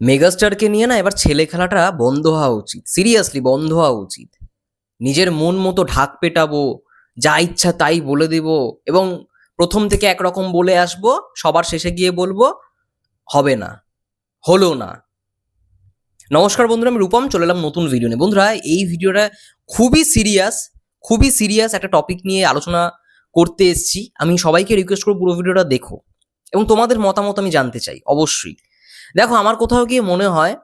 মেগাস্টারকে নিয়ে না এবার ছেলে খেলাটা বন্ধ হওয়া উচিত সিরিয়াসলি বন্ধ হওয়া উচিত। নিজের মন মতো ঢাক পেটাবো, যা ইচ্ছা তাই বলে দেব এবং প্রথম থেকে একরকম বলে আসব, সবার শেষে গিয়ে বলব, হবে না, হলো না। নমস্কার বন্ধুরা, আমি রূপম, চলে এলাম নতুন ভিডিও নিয়ে। বন্ধুরা, এই ভিডিওটা খুবই সিরিয়াস খুবই সিরিয়াস একটা টপিক নিয়ে আলোচনা করতে এসেছি। আমি সবাইকে রিকোয়েস্ট করব পুরো ভিডিওটা দেখো এবং তোমাদের মতামত আমি জানতে চাই, অবশ্যই। দেখো, আমার কোথাও গিয়ে মনে হয়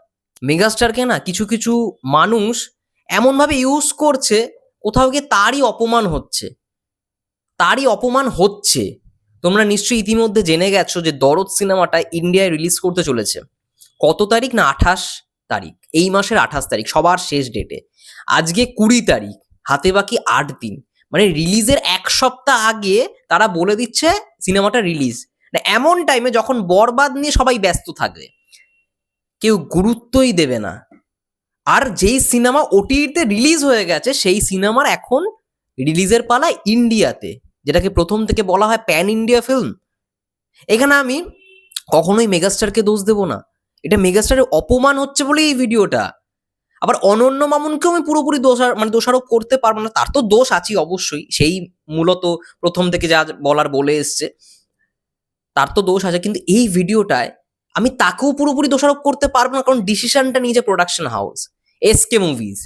মেগাস্টারকে না কিছু কিছু মানুষ এমনভাবে ইউজ করছে, কোথাও গিয়ে তারই অপমান হচ্ছে। তারই অপমান হচ্ছে। তোমরা নিশ্চয়ই ইতিমধ্যে জেনে গেছো যে দরদ সিনেমাটা ইন্ডিয়ায় রিলিজ করতে চলেছে। কত তারিখ না? আঠাশ তারিখ। এই মাসের আঠাশ তারিখ, সবার শেষ ডেটে আজকে কুড়ি তারিখ, হাতে বাকি আট দিন। মানে রিলিজের এক সপ্তাহ আগে তারা বলে দিচ্ছে, সিনেমাটা রিলিজ এমন টাইমে যখন বরবাদ নিয়ে সবাই ব্যস্ত থাকবে কেউ গুরুত্বই দেবে না। আর যেই সিনেমা ওটিতে রিলিজ হয়ে গেছে, সেই সিনেমার এখন রিলিজের পালা ইন্ডিয়াতে যেটাকে প্রথম থেকে বলা হয় প্যান ইন্ডিয়া ফিল্ম এখানে আমি কখনোই মেগাস্টারকে দোষ দেব না। এটা মেগাস্টারের অপমান হচ্ছে বলেই এই ভিডিওটা আবার অনন্য মামুনকেও আমি পুরোপুরি দোষার মানে দোষারোপ করতে পারব না, তার তো দোষ আছে অবশ্যই। সেই মূলত প্রথম থেকে যা বলার বলে এসছে। তার তো দোষ আছে। কিন্তু এই ভিডিওটায় আমি তাকেও পুরোপুরি দোষারোপ করতে পারব না, কারণ ডিসিশনটা নিয়েছে প্রোডাকশন হাউস এসকে মুভিজ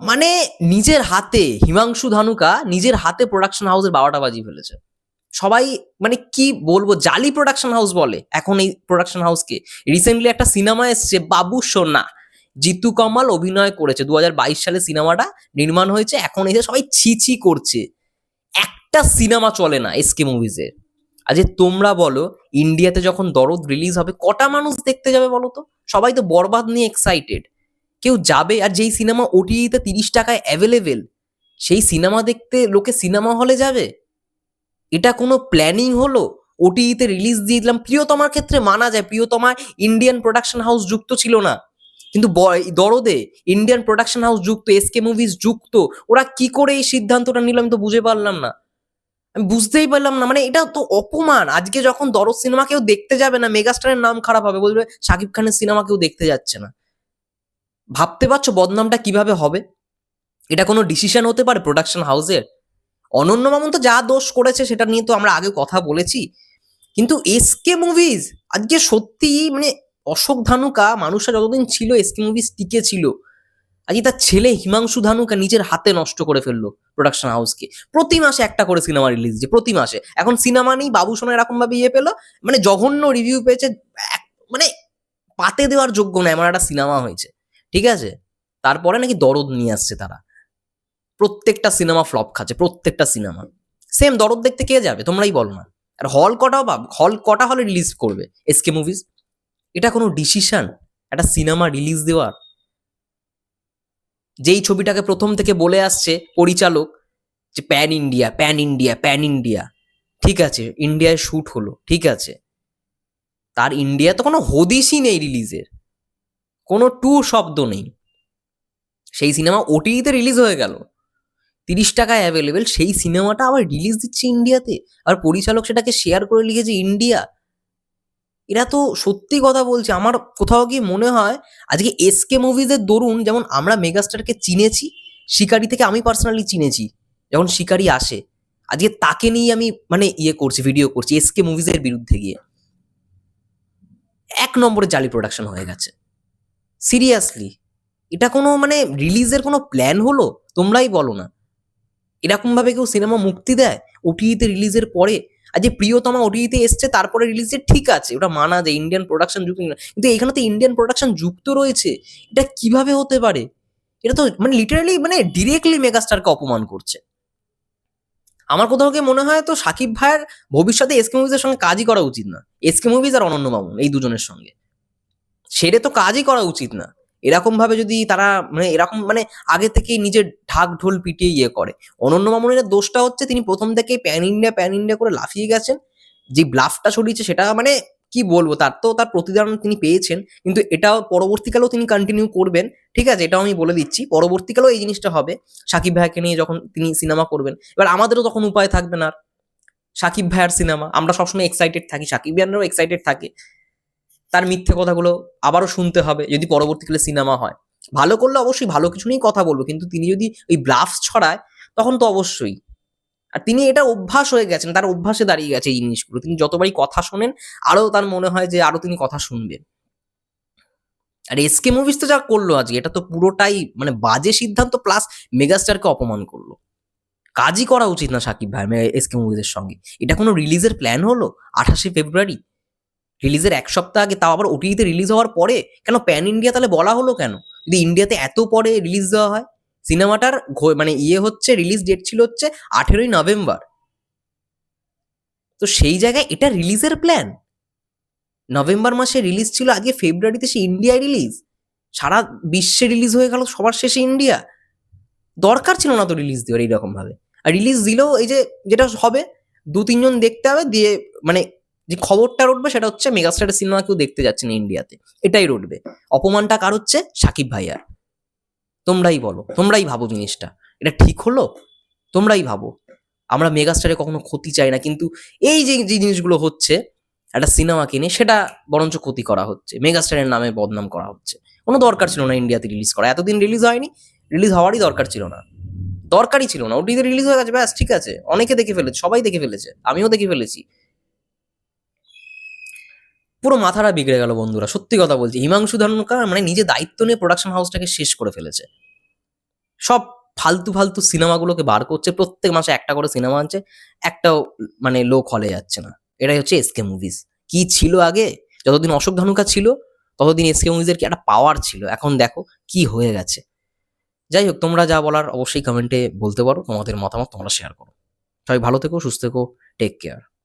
মানে নিজের হাতে হিমাংশু ধানুকা নিজের হাতে প্রোডাকশন হাউসের বাবাটা বাজিয়ে ফেলেছে। সবাই মানে কি বলব, জালি প্রোডাকশন হাউস বলে। এখন এই প্রোডাকশন হাউসকে রিসেন্টলি একটা সিনেমা এসছে, বাবু সোনা। জিতু কমাল অভিনয় করেছে। দু হাজার বাইশ সালে সিনেমাটা নির্মাণ হয়েছে। এখন এসে সবাই ছি ছি করছে। একটা সিনেমা চলে না এসকে মুভিজের আজকে তোমরা বলো, ইন্ডিয়াতে যখন দরদ রিলিজ হবে, কটা মানুষ দেখতে যাবে বলো তো? সবাই তো বরবাদ নিয়ে এক্সাইটেড কেউ যাবে আর যেই সিনেমা ওটিতে তিরিশ টাকায় অ্যাভেলেবেল সেই সিনেমা দেখতে লোকে সিনেমা হলে যাবে? এটা কোনো প্ল্যানিং হলো? ওটিতে রিলিজ দিয়ে দিলাম। প্রিয়তমার ক্ষেত্রে মানা যায়। প্রিয়তমা ইন্ডিয়ান প্রোডাকশন হাউস যুক্ত ছিল না। কিন্তু দরদে ইন্ডিয়ান প্রোডাকশন হাউস যুক্ত এসকে মুভিজ যুক্ত, ওরা কি করে এই সিদ্ধান্তটা নিল আমি তো বুঝে পারলাম না। আমি বুঝতেই পারলাম না মানে এটা তো অপমান। আজকে যখন দরদ সিনেমা কেউ দেখতে যাবে না, মেগাস্টারের নাম খারাপ হবে, বলবে শাকিব খানের সিনেমা কেউ দেখতে যাচ্ছে না। ভাবতে পারছ বদনামটা কীভাবে হবে? এটা কোনো ডিসিশন হতে পারে প্রোডাকশন হাউসের অনন্য মামুন তো যা দোষ করেছে সেটা নিয়ে তো আমরা আগে কথা বলেছি। কিন্তু এসকে মুভিজ আজকে সত্যি মানে অশোক ধানুকা মানুষরা যতদিন ছিল এসকে মুভিজ টিকে ছিল। আজকে তার ছেলে হিমাংশু ধানুকে নিজের হাতে নষ্ট করে ফেলল প্রোডাকশন হাউসকে প্রতি মাসে একটা করে সিনেমা রিলিজ যে প্রতি মাসে। এখন সিনেমা নেই, বাবু সোনা এরকম ভাবে ইয়ে পেল মানে জঘন্য রিভিউ পেয়েছে মানে পাতে দেওয়ার যোগ্য না, এমন একটা সিনেমা হয়েছে। ঠিক আছে? তারপরে নাকি দরদ নিয়ে আসছে তারা। প্রত্যেকটা সিনেমা ফ্লপ খাচ্ছে, প্রত্যেকটা সিনেমা সেম দরদ দেখতে কে যাবে, তোমরাই বলো না। আর হল কটাও বা হল কটা হলে রিলিজ করবে? এসকে মুভিজ এটা কোনো ডিসিশন একটা সিনেমা রিলিজ দেওয়ার? যেই ছবিটাকে প্রথম থেকে বলে আসছে পরিচালক যে pan India pan India pan India, ঠিক আছে, ইন্ডিয়ায় শ্যুট হলো, ঠিক আছে। তার ইন্ডিয়া তো কোনো হদিসই নেই রিলিজের, কোনো টু শব্দ নেই। সেই সিনেমা ওটিতে রিলিজ হয়ে গেল। তিরিশ টাকায় অ্যাভেলেবেল সেই সিনেমাটা আবার রিলিজ দিচ্ছে ইন্ডিয়াতে। আর পরিচালক সেটাকে শেয়ার করে লিখেছে ইন্ডিয়া। এরা তো সত্যি কথা বলছে, আমার কোথাও গিয়ে মনে হয় আজকে এসকে মুভিজের দরুন যেমন আমরা মেগাস্টারকে চিনেছি, শিকারি থেকে আমি পার্সোনালি চিনেছি, যখন শিকারি আসে, আজকে তাকে নিয়ে আমি মানে ইয়ে করছি ভিডিও করছি এসকে মুভিজের বিরুদ্ধে গিয়ে। এক নম্বরে জালি প্রোডাকশন হয়ে গেছে। সিরিয়াসলি এটা কোনো মানে রিলিজের কোনো প্ল্যান হলো? তোমরাই বলো না। এরকমভাবে কেউ সিনেমা মুক্তি দেয়? ওটিইতে রিলিজের পরে আর যে প্রিয়তমা ওটিইতে এসছে, তারপরে রিলিজে ঠিক আছে। ওটা মানা যায় ইন্ডিয়ান প্রোডাকশন যুক্ত কিন্তু এখানে তো ইন্ডিয়ান প্রোডাকশন যুক্ত রয়েছে, এটা কীভাবে হতে পারে? এটা তো মানে লিটারালি মানে ডিরেক্টলি মেগাস্টারকে অপমান করছে। আমার কোথাও মনে হয় তো সাকিব ভাইয়ের ভবিষ্যতে এসকে মুভিজের সঙ্গে কাজই করা উচিত না। এসকে মুভিজ আর অনন্য মামুন এই দুজনের সঙ্গে। সেরে তো কাজই করা উচিত না। এরকম ভাবে যদি তারা মানে এরকম মানে আগে থেকেই নিজের ঢাক ঢোল পিটিয়ে ইয়ে করে। অনন্য মামুনের দোষটা হচ্ছে তিনি প্রথম থেকেই প্যান ইন্ডিয়া প্যান ইন্ডিয়া করে লাফিয়ে গেছেন। যে ব্লাফটা ছড়িয়েছে সেটা মানে কি বলব? তার তো তার প্রতিদান তিনি পেয়েছেন, কিন্তু এটাও পরবর্তীকালেও তিনি কন্টিনিউ করবেন। ঠিক আছে? এটাও আমি বলে দিচ্ছি। পরবর্তীকালেও এই জিনিসটা হবে। সাকিব ভাইকে নিয়ে যখন তিনি সিনেমা করবেন, এবার আমাদেরও তখন উপায় থাকবে না সাকিব ভাইয়ার সিনেমা আমরা সবসময় এক্সাইটেড থাকি। সাকিব ভাইয়ারও এক্সাইটেড থাকে। তার মিথ্যে কথাগুলো আবারও শুনতে হবে যদি পরবর্তীকালে সিনেমা হয়। ভালো করলে অবশ্যই ভালো কিছু নিয়েই কথা বলব, কিন্তু তিনি যদি ওই ব্লাফস ছড়ায়, তখন তো অবশ্যই। আর তিনি এটা অভ্যাস হয়ে গেছেন, তার অভ্যাসে দাঁড়িয়ে গেছে এই জিনিসগুলো। তিনি যতবারই কথা শোনেন, আরও তার মনে হয় যে আরও তিনি কথা শুনবেন। আর এসকে মুভিস তো যা করল আজকে, এটা তো পুরোটাই মানে বাজে সিদ্ধান্ত প্লাস মেগাস্টারকে অপমান করল। কাজই করা উচিত না সাকিব ভাই এসকে মুভিজের সঙ্গে। এটা কোনো রিলিজের প্ল্যান হলো? আঠাশে ফেব্রুয়ারি রিলিজের এক সপ্তাহ আগে, তাও আবার ওটিতে রিলিজ হওয়ার পরে? কেন প্যান ইন্ডিয়া তাহলে বলা হলো কেন? যদি ইন্ডিয়াতে এত পরে রিলিজ দেওয়া হয়? সিনেমাটার মানে ইয়ে হচ্ছে রিলিজ ডেট ছিল হচ্ছে আঠেরোই নভেম্বর। তো সেই জায়গায় এটা রিলিজের প্ল্যান নভেম্বর মাসে রিলিজ ছিল, আগে ফেব্রুয়ারিতে সে ইন্ডিয়ায় রিলিজ সারা বিশ্বে রিলিজ হয়ে গেল, সবার শেষে ইন্ডিয়া দরকার ছিল না তো রিলিজ দেওয়ার এইরকমভাবে। আর রিলিজ দিলেও এই যে, যেটা হবে দু তিনজন দেখতে হবে, দিয়ে মানে যে খবরটা রটবে সেটা হচ্ছে মেগাস্টারের সিনেমা কেউ দেখতে যাচ্ছে না ইন্ডিয়াতে এটাই রটবে। অপমানটা কার হচ্ছে? সাকিব ভাইয়ার। তোমরাই বলো। তোমরাই ভাবো জিনিসটা। এটা ঠিক হলো? তোমরাই ভাবো। আমরা মেগাস্টারে কখনো ক্ষতি চাই না। কিন্তু এই যে যে জিনিসগুলো হচ্ছে, একটা সিনেমা কিনে, সেটা বরঞ্চ ক্ষতি করা হচ্ছে। মেগাস্টারের নামে বদনাম করা হচ্ছে। কোনো দরকার ছিল না ইন্ডিয়াতে রিলিজ করা। এতদিন রিলিজ হয়নি। রিলিজ হওয়ারই দরকার ছিল না। দরকারই ছিল না। ওটিতে রিলিজ হয়ে গেছে। ব্যাস, ঠিক আছে। অনেকে দেখে ফেলেছে। সবাই দেখে ফেলেছে। আমিও দেখে ফেলেছি। পুরো মাথাটা বিগড়ে গেল বন্ধুরা, সত্যি কথা বলছি। হিমাংশু ধানুকা মানে নিজে দায়িত্ব নিয়ে প্রোডাকশন হাউসটাকে শেষ করে ফেলেছে। সব ফালতু ফালতু সিনেমাগুলোকে বার করছে, প্রত্যেক মাসে একটা করে সিনেমা আনছে, একটাও মানে লোক হলে যাচ্ছে না। এটাই হচ্ছে এসকে মুভিজ কি ছিল আগে? যতদিন অশোক ধানুকা ছিল, ততদিন এসকে মুভিজের কি একটা পাওয়ার ছিল। এখন দেখো কি হয়ে গেছে। যাই হোক, তোমরা যা বলার অবশ্যই কমেন্টে বলতে পারো। তোমাদের মতামত তোমরা শেয়ার করো। সবাই ভালো থেকো, সুস্থ থেকো টেক কেয়ার